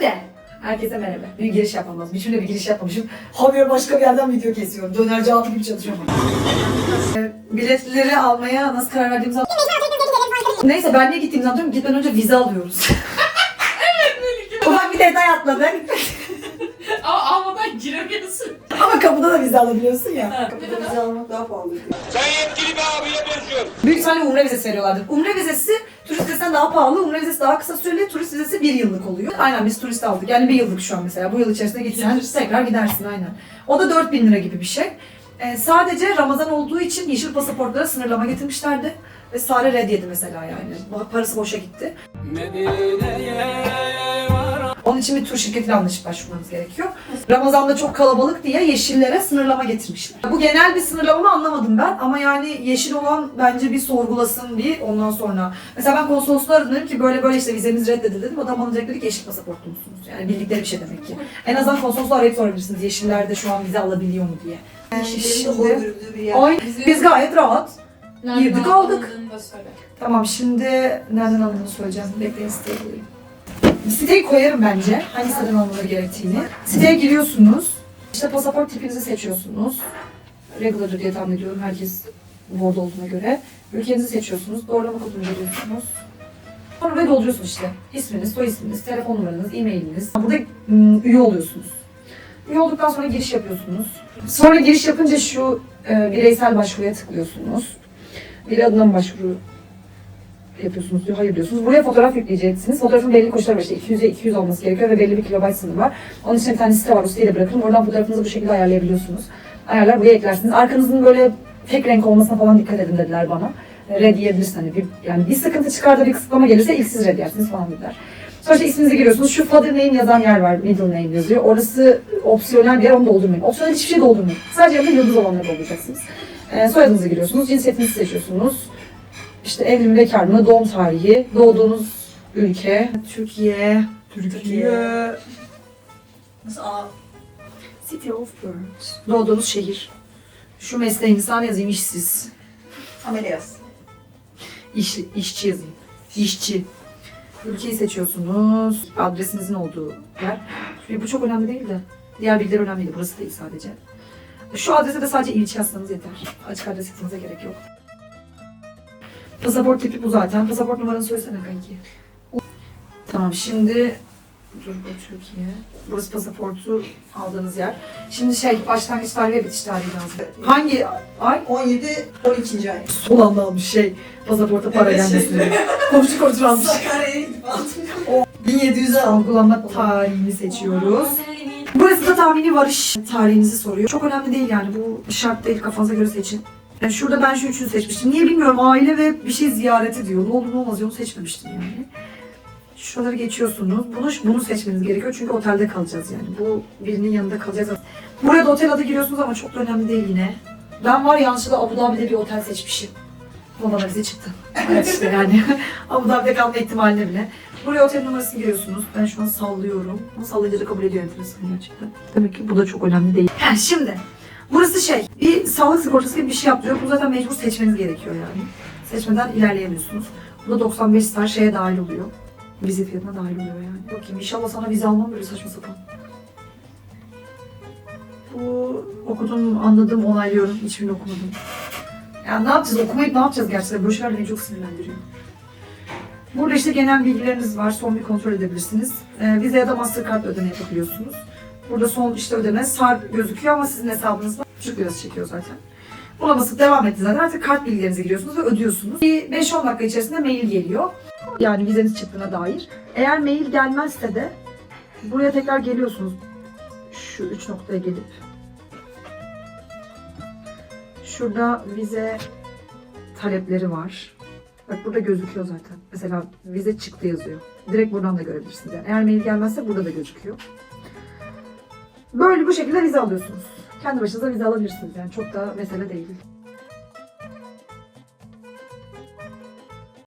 Şimdi herkese merhaba. Bir giriş yapmam lazım. Hiçbir bir giriş yapmamışım. Habire başka bir yerden video kesiyorum. Dönerci altı gibi çalışıyorum. Ee, biletleri almaya nasıl karar verdiğimizi Neyse ben niye gittiğimizi anlatıyorum. Gitmeden önce vize alıyoruz. Ufak bir detay atladık. Ama almadan giremiyorsun. Ama kapıda da vize alabiliyorsun ya. Kapıda vize almak daha pahalı. Sen yetkili bir abiye benziyorsun. Büyük ihtimalle umre vizesi veriyorlardır. Umre vizesi turist vizesinden daha pahalı. Umre vizesi daha kısa süreli. Turist vizesi bir yıllık oluyor. Aynen biz turist aldık. Yani bir yıllık şu an mesela. Bu yıl içerisinde gitsen tekrar gidersin aynen. O da 4000 lira gibi bir şey. Ee, sadece Ramazan olduğu için yeşil pasaportlara sınırlama getirmişlerdi. Ve Sare red yedi mesela yani. Parası boşa gitti. Onun için bir tur şirketiyle anlaşıp başvurmanız gerekiyor. Ramazan'da çok kalabalık diye yeşillere sınırlama getirmişler. Bu genel bir sınırlama mı anlamadım ben ama yani yeşil olan bence bir sorgulasın bir ondan sonra. Mesela ben konsolosluğa aradım dedim ki böyle böyle işte vizemiz reddedildi dedim. Adam bana direkt dedi ki yeşil pasaportlu musunuz? Yani bildikleri bir şey demek ki. En azından konsolosluğa arayıp sorabilirsiniz yeşillerde şu an vize alabiliyor mu diye. Bir yer. Ay, biz gayet rahat. Girdik, aldık. Tamam şimdi nereden alındığını söyleyeceğim. Bekleyin siteyi Siteyi koyarım bence. Hangi siteden alınması gerektiğini. Siteye giriyorsunuz. İşte pasaport tipinizi seçiyorsunuz. Regular diye tahmin ediyorum herkes Word olduğuna göre. Ülkenizi seçiyorsunuz. Doğrulama kodunu veriyorsunuz. Sonra buraya dolduruyorsunuz işte. İsminiz, soy isminiz, telefon numaranız, e-mailiniz. Burada ım, üye oluyorsunuz. Üye olduktan sonra giriş yapıyorsunuz. Sonra giriş yapınca şu e, bireysel başvuruya tıklıyorsunuz. Bir adına başvuru yapıyorsunuz diyor. Hayır diyorsunuz. Buraya fotoğraf yükleyeceksiniz. Fotoğrafın belli koşulları var. İşte 200'e 200 olması gerekiyor ve belli bir kilobayt sınırı var. Onun için bir tane site var. O siteyi de bırakın. Oradan fotoğrafınızı bu şekilde ayarlayabiliyorsunuz. Ayarlar buraya eklersiniz. Arkanızın böyle tek renk olmasına falan dikkat edin dediler bana. Red diyebilirsin hani bir, yani bir sıkıntı çıkar da bir kısıtlama gelirse ilk siz red yersiniz falan dediler. Sonra işte isminizi giriyorsunuz. Şu father name yazan yer var. Middle name yazıyor. Orası opsiyonel bir yer. Onu doldurmayın. Opsiyonel hiçbir şey doldurmayın. Sadece yanında yıldız olanları dolduracaksınız. Ee, soyadınızı giriyorsunuz. Cinsiyetinizi seçiyorsunuz. İşte bekar mı, doğum tarihi, doğduğunuz ülke, Türkiye, Türkiye, Nasıl A? City of Birth, doğduğunuz şehir. Şu mesleğinizi sana yazayım, işsiz. Ameliyat. İş, işçi yazayım. İşçi. Ülkeyi seçiyorsunuz. Adresinizin olduğu yer. Şimdi bu çok önemli değil de. Diğer bilgiler önemli değil. Burası değil sadece. Şu adrese de sadece ilçe yazsanız yeter. Açık adres yazmanıza gerek yok. Pasaport tipi bu zaten. Pasaport numaranı söylesene kanki. Tamam şimdi dur bu Türkiye. Burası pasaportu aldığınız yer. Şimdi şey başlangıç tarihi ve bitiş tarihi lazım. Hangi ay? 17, 12. ay. Son anda almış şey pasaporta para Evet, şey. Komşu kontrol almış. Sakarya'ya gidip aldım. 1700'e aldım. Tarihini seçiyoruz. Burası da tahmini varış tarihinizi soruyor. Çok önemli değil yani bu şart değil kafanıza göre seçin. Yani şurada ben şu üçünü seçmiştim. Niye bilmiyorum aile ve bir şey ziyareti diyor. Ne olur ne olmaz ya onu seçmemiştim yani. Şuraları geçiyorsunuz. Bunu, bunu seçmeniz gerekiyor çünkü otelde kalacağız yani. Bu birinin yanında kalacağız. Buraya da otel adı giriyorsunuz ama çok da önemli değil yine. Ben var ya yanlışlıkla Abu Dhabi'de bir otel seçmişim. Bu bana bize çıktı. Evet işte yani. Abu Dhabi'de kalma ihtimaline bile. Buraya otel numarasını giriyorsunuz. Ben şu an sallıyorum. Ama sallayınca da kabul ediyor enteresan gerçekten. Demek ki bu da çok önemli değil. Ha, şimdi burası şey, bir sağlık sigortası gibi bir şey yaptırıyor. Bu zaten mecbur seçmeniz gerekiyor yani. Seçmeden ilerleyemiyorsunuz. Bu da 95 star şeye dahil oluyor. Vize fiyatına dahil oluyor yani. Bakayım inşallah sana vize almam böyle saçma sapan. Bu okudum, anladım, onaylıyorum. Hiçbirini okumadım. Ya ne yapacağız? Okumayıp ne yapacağız gerçekten? Broşürler beni çok sinirlendiriyor. Burada işte genel bilgileriniz var. Son bir kontrol edebilirsiniz. Ee, Visa ya da Mastercard ödeme yapabiliyorsunuz. Burada son işte ödeme SAR gözüküyor ama sizin hesabınızda küçük biraz çekiyor zaten. Buna basıp devam etti zaten. Artık kart bilgilerinizi giriyorsunuz ve ödüyorsunuz. Bir 5-10 dakika içerisinde mail geliyor. Yani vizeniz çıktığına dair. Eğer mail gelmezse de buraya tekrar geliyorsunuz. Şu üç noktaya gelip Şurada vize talepleri var. Bak burada gözüküyor zaten. Mesela vize çıktı yazıyor. Direkt buradan da görebilirsiniz. Yani eğer mail gelmezse burada da gözüküyor. Böyle bu şekilde vize alıyorsunuz. Kendi başınıza vize alabilirsiniz yani çok da mesele değil.